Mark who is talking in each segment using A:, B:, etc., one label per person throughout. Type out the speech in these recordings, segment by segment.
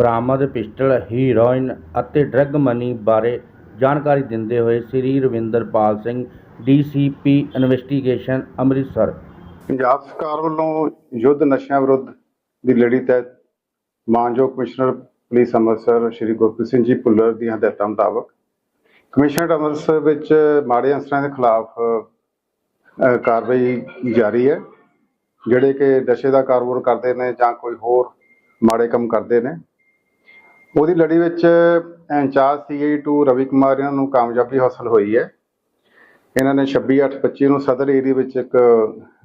A: ਬਰਾਮਦ pistol, heroin ਅਤੇ drug money ਬਾਰੇ ਜਾਣਕਾਰੀ ਦਿੰਦੇ ਹੋਏ ਸ੍ਰੀ ਰਵਿੰਦਰਪਾਲ ਸਿੰਘ, ਡੀਸੀਪੀ ਇਨਵੈਸਟੀਗੇਸ਼ਨ, ਅੰਮ੍ਰਿਤਸਰ।
B: ਪੰਜਾਬ ਸਰਕਾਰ ਵੱਲੋਂ ਯੁੱਧ ਨਸ਼ਿਆਂ ਵਿਰੁੱਧ ਦੀ ਲੜੀ ਤਹਿਤ ਮਾਨਯੋਗ ਕਮਿਸ਼ਨਰ ਪੁਲਿਸ ਅੰਮ੍ਰਿਤਸਰ ਸ਼੍ਰੀ ਗੁਰਪ੍ਰੀਤ ਸਿੰਘ ਜੀ ਭੁੱਲਰ ਦੀਆਂ ਹਦਾਇਤਾਂ ਮੁਤਾਬਕ ਕਮਿਸ਼ਨਰ ਅੰਮ੍ਰਿਤਸਰ ਵਿੱਚ ਮਾੜੇ ਅਨਸਰਾਂ ਦੇ ਖਿਲਾਫ ਕਾਰਵਾਈ ਜਾਰੀ ਹੈ, ਜਿਹੜੇ ਕਿ ਨਸ਼ੇ ਦਾ ਕਾਰੋਬਾਰ ਕਰਦੇ ਨੇ ਜਾਂ ਕੋਈ ਹੋਰ ਮਾੜੇ ਕੰਮ ਕਰਦੇ ਨੇ। ਉਹਦੀ ਲੜੀ ਵਿੱਚ ਇੰਚਾਰਜ ਸੀਆਈ 2 ਰਵੀ ਕੁਮਾਰ, ਇਹਨਾਂ ਨੂੰ ਕਾਮਯਾਬੀ ਹਾਸਲ ਹੋਈ ਹੈ। ਇਹਨਾਂ ਨੇ 26/8/25 ਨੂੰ ਸਦਰ ਏਰੀਆ ਵਿੱਚ ਇੱਕ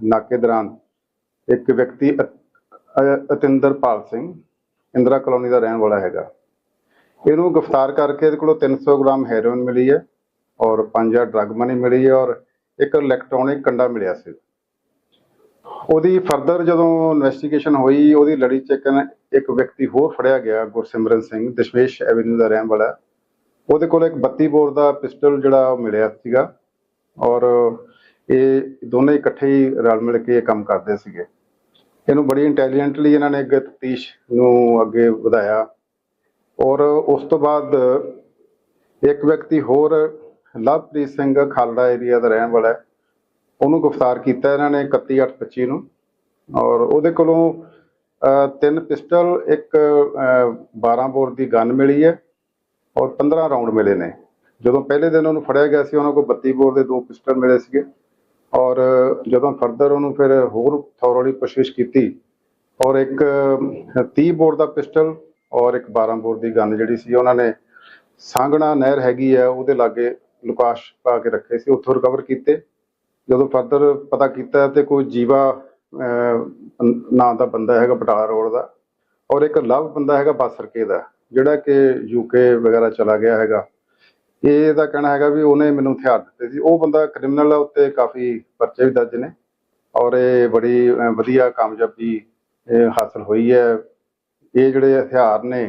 B: ਨਾਕੇ ਦੌਰਾਨ ਇੱਕ ਵਿਅਕਤੀ ਅ- ਅ- ਅਤਿੰਦਰਪਾਲ ਸਿੰਘ, ਇੰਦਰਾ ਕਲੋਨੀ ਦਾ ਰਹਿਣ ਵਾਲਾ ਹੈਗਾ। ਇਹਨੂੰ ਗ੍ਰਿਫਤਾਰ ਕਰਕੇ ਇਹਦੇ ਕੋਲੋਂ 300 ਗ੍ਰਾਮ ਹੈਰੋਇਨ ਮਿਲੀ ਹੈ ਔਰ 5000 ਡਰੱਗ ਮਨੀ ਮਿਲੀ ਹੈ ਔਰ ਇੱਕ ਇਲੈਕਟ੍ਰੋਨਿਕ ਕੰਡਾ ਮਿਲਿਆ ਸੀ। ਉਹਦੀ ਫਰਦਰ ਜਦੋਂ ਇਨਵੈਸਟੀਗੇਸ਼ਨ ਹੋਈ, ਉਹਦੀ ਲੜੀ ਚ ਇੱਕ ਇੱਕ ਵਿਅਕਤੀ ਹੋਰ ਫੜਿਆ ਗਿਆ, ਗੁਰਸਿਮਰਨ ਸਿੰਘ, ਦਸ਼ਮੇਸ਼ ਐਵਨਿਊ ਦਾ ਰਹਿਣ ਵਾਲਾ। ਉਹਦੇ ਕੋਲ ਇੱਕ 32 ਬੋਰ ਦਾ ਪਿਸਟਲ ਜਿਹੜਾ ਉਹ ਮਿਲਿਆ ਸੀਗਾ ਔਰ ਇਹ ਦੋਨੇ ਇਕੱਠੇ ਹੀ ਰਲ ਮਿਲ ਕੇ ਇਹ ਕੰਮ ਕਰਦੇ ਸੀਗੇ। ਇਹਨੂੰ ਬੜੀ ਇੰਟੈਲੀਜੈਂਟਲੀ ਇਹਨਾਂ ਨੇ ਅੱਗੇ ਤਫਤੀਸ਼ ਨੂੰ ਅੱਗੇ ਵਧਾਇਆ ਔਰ ਉਸ ਤੋਂ ਬਾਅਦ ਇੱਕ ਵਿਅਕਤੀ ਹੋਰ, ਲਵਪ੍ਰੀਤ ਸਿੰਘ ਖਾਲੜਾ ਏਰੀਆ ਦਾ ਰਹਿਣ ਵਾਲਾ ਹੈ। ਉਹਨੂੰ ਗ੍ਰਿਫਤਾਰ ਕੀਤਾ ਇਹਨਾਂ ਨੇ 31/8/25 ਨੂੰ। ਔਰ ਉਹਦੇ ਕੋਲੋਂ ਤਿੰਨ ਪਿਸਟਲ ਇੱਕ ਅਹ, 12 ਬੋਰ ਦੀ ਗਨ ਮਿਲੀ ਹੈ ਔਰ 15 ਰਾਉਂਡ ਮਿਲੇ ਨੇ। ਜਦੋਂ ਪਹਿਲੇ ਦਿਨ ਉਹਨੂੰ ਫੜਿਆ ਗਿਆ ਸੀ ਉਹਨਾਂ ਕੋਲ 32 ਬੋਰ ਦੇ ਦੋ ਪਿਸਟਲ ਮਿਲੇ ਸੀਗੇ। ਔਰ ਜਦੋਂ ਫਰਦਰ ਉਹਨੂੰ ਫਿਰ ਹੋਰ ਥੋਰਲੀ ਪੁੱਛਗਿੱਛ ਕੀਤੀ ਔਰ ਇੱਕ ਅਹ, 30 ਬੋਰ ਦਾ ਪਿਸਟਲ ਔਰ ਇੱਕ 12 ਬੋਰ ਦੀ ਗਨ ਜਿਹੜੀ ਸੀ ਉਹਨਾਂ ਨੇ ਸਾਂਗਣਾ ਨਹਿਰ ਹੈਗੀ ਹੈ ਉਹਦੇ ਲਾਗੇ ਲੁਕਾਸ਼ ਪਾ ਕੇ ਰੱਖੇ ਸੀ ਉੱਥੋਂ ਰਿਕਵਰ ਕੀਤੇ। ਜਦੋਂ ਫਰਦਰ ਪਤਾ ਕੀਤਾ ਤੇ ਕੋਈ ਜੀਵਾ ਨਾਂ ਦਾ ਬੰਦਾ ਹੈਗਾ ਬਟਾਲਾ ਰੋਡ ਦਾ ਔਰ ਇੱਕ ਲਵ ਬੰਦਾ ਹੈਗਾ ਬਾਸਰਕੇ ਦਾ, ਜਿਹੜਾ ਕਿ ਯੂਕੇ ਵਗੈਰਾ ਚਲਾ ਗਿਆ ਹੈਗਾ। ਇਹ ਇਹਦਾ ਕਹਿਣਾ ਹੈਗਾ ਵੀ ਉਹਨੇ ਮੈਨੂੰ ਹਥਿਆਰ ਦਿੱਤੇ ਸੀ। ਉਹ ਬੰਦਾ ਕ੍ਰਿਮੀਨਲ ਉੱਤੇ ਕਾਫੀ ਪਰਚੇ ਵੀ ਦਰਜ ਨੇ ਔਰ ਇਹ ਬੜੀ ਵਧੀਆ ਕਾਮਯਾਬੀ ਹਾਸਲ ਹੋਈ ਹੈ। ਇਹ ਜਿਹੜੇ ਹਥਿਆਰ ਨੇ,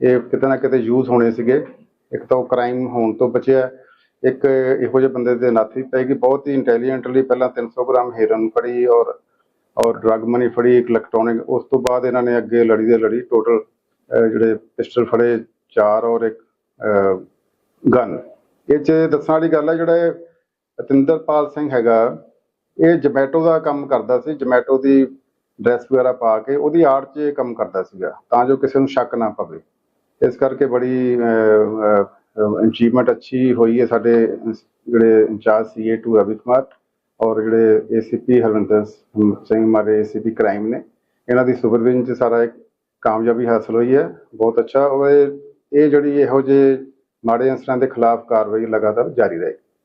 B: ਇਹ ਕਿਤੇ ਨਾ ਕਿਤੇ ਯੂਜ਼ ਹੋਣੇ ਸੀਗੇ। ਇੱਕ ਤਾਂ ਉਹ ਕ੍ਰਾਈਮ ਹੋਣ ਤੋਂ ਬਚਿਆ। ਇੱਕ ਇਹੋ ਜਿਹੇ ਬੰਦੇ ਦੇ ਨੱਥ ਵੀ ਪਏਗੀ। ਬਹੁਤ ਹੀ ਇੰਟੈਲੀਜੈਂਟਲੀ ਪਹਿਲਾਂ 300 ਗ੍ਰਾਮ ਹੈਰਨ ਫੜੀ ਔਰ ਔਰ ਡਰੱਗ ਮਨੀ ਫੜੀ, ਇੱਕ ਇਲੈਕਟ੍ਰੋਨਿਕ ਉਸ ਤੋਂ ਬਾਅਦ ਇਹਨਾਂ ਨੇ ਅੱਗੇ ਲੜੀ ਦੇ ਲੜੀ ਟੋਟਲ ਜਿਹੜੇ ਪਿਸਟਲ ਫੜੇ, ਚਾਰ ਔਰ ਇੱਕ ਗਨ ਇਹ ਚ ਦੱਸਣ ਵਾਲੀ ਗੱਲ ਹੈ ਜਿਹੜਾ ਇਹ ਅਤਿੰਦਰਪਾਲ ਸਿੰਘ ਹੈਗਾ, ਇਹ ਜਮੈਟੋ ਦਾ ਕੰਮ ਕਰਦਾ ਸੀ। ਜਮੈਟੋ ਦੀ ਡਰੈਸ ਵਗੈਰਾ ਪਾ ਕੇ ਉਹਦੀ ਆਰਟ 'ਚ ਕੰਮ ਕਰਦਾ ਸੀਗਾ, ਤਾਂ ਜੋ ਕਿਸੇ ਨੂੰ ਸ਼ੱਕ ਨਾ ਪਵੇ। ਇਸ ਕਰਕੇ ਬੜੀ ਅਚੀਵਮੈਂਟ ਅੱਛੀ ਹੋਈ ਹੈ ਸਾਡੇ ਜਿਹੜੇ ਇੰਚਾਰਜ ਸੀਏ 2 ਰਵੀ ਕੁਮਾਰ ਔਰ ਜਿਹੜੇ ਏਸੀਪੀ ਹਰਵਿੰਦਰ ਸਿੰਘ ਮਾਰੇ ਏਸੀਪੀ ਕ੍ਰਾਈਮ ਨੇ। ਇਹਨਾਂ ਦੀ ਸੁਪਰਵਿਜ਼ਨ 'ਚ ਸਾਰਾ ਇੱਕ ਕਾਮਯਾਬੀ ਹਾਸਲ ਹੋਈ ਹੈ। ਬਹੁਤ ਅੱਛਾ ਔਰ ਇਹ ਇਹ ਜਿਹੜੀ ਇਹੋ ਜਿਹੇ ਮਾੜੇ ਅਨਸਰਾਂ ਦੇ ਖਿਲਾਫ ਕਾਰਵਾਈ ਲਗਾਤਾਰ ਜਾਰੀ ਰਹੇਗੀ।